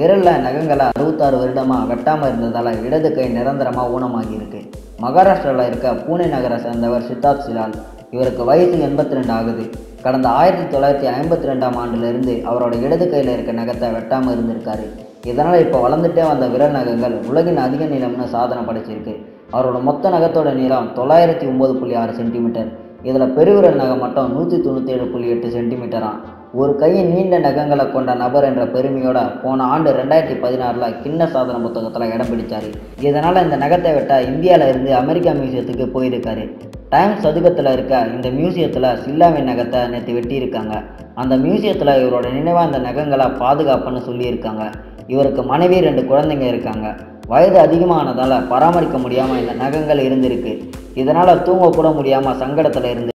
விரலில் நகங்களை அறுபத்தாறு வருடமாக வெட்டாமல் இருந்ததால் இடது கை நிரந்தரமாக ஊனமாகி இருக்கு மகாராஷ்டிராவில் இருக்க பூனே நகரை சேர்ந்தவர் சித்தார்த் சிலால் இவருக்கு வயசு எண்பத்தி ரெண்டு ஆகுது. கடந்த ஆயிரத்தி தொள்ளாயிரத்தி ஐம்பத்தி ரெண்டாம் ஆண்டிலிருந்து அவரோட இடது கையில் இருக்க நகத்தை வெட்டாமல் இருந்திருக்காரு. இதனால் இப்போ வளர்ந்துட்டே வந்த விரல் நகங்கள் உலகின் அதிக நீளம்னு சாதனை படைச்சிருக்கு. அவரோட மொத்த நகத்தோட நீளம் தொள்ளாயிரத்தி ஒம்பது புள்ளி ஆறு சென்டிமீட்டர். இதில் பெருவிரல் நகம் மட்டும் நூற்றி தொண்ணூற்றி ஏழு புள்ளி எட்டு சென்டிமீட்டராம் ஒரு கையின் நீண்ட நகங்களை கொண்ட நபர் என்ற பெருமையோட போன ஆண்டு ரெண்டாயிரத்தி பதினாறில் கிண்ண சாதன புத்தகத்தில் இடம் பிடிச்சார். இதனால் இந்த நகத்தை விட்டால் இந்தியாவில் இருந்து அமெரிக்கா மியூசியத்துக்கு போயிருக்காரு. டைம் சதுக்கத்தில் இருக்க இந்த மியூசியத்தில் சில்லாவின் நகத்தை நேற்று வெட்டியிருக்காங்க. அந்த மியூசியத்தில் இவரோட நினைவாக அந்த நகங்களை பாதுகாப்புன்னு சொல்லியிருக்காங்க. இவருக்கு மனைவி ரெண்டு குழந்தைங்க இருக்காங்க. வயது அதிகமானதால் பராமரிக்க முடியாமல் இந்த நகங்கள் இருந்திருக்கு. இதனால் தூங்க கூட முடியாமல் சங்கடத்தில் இருந்து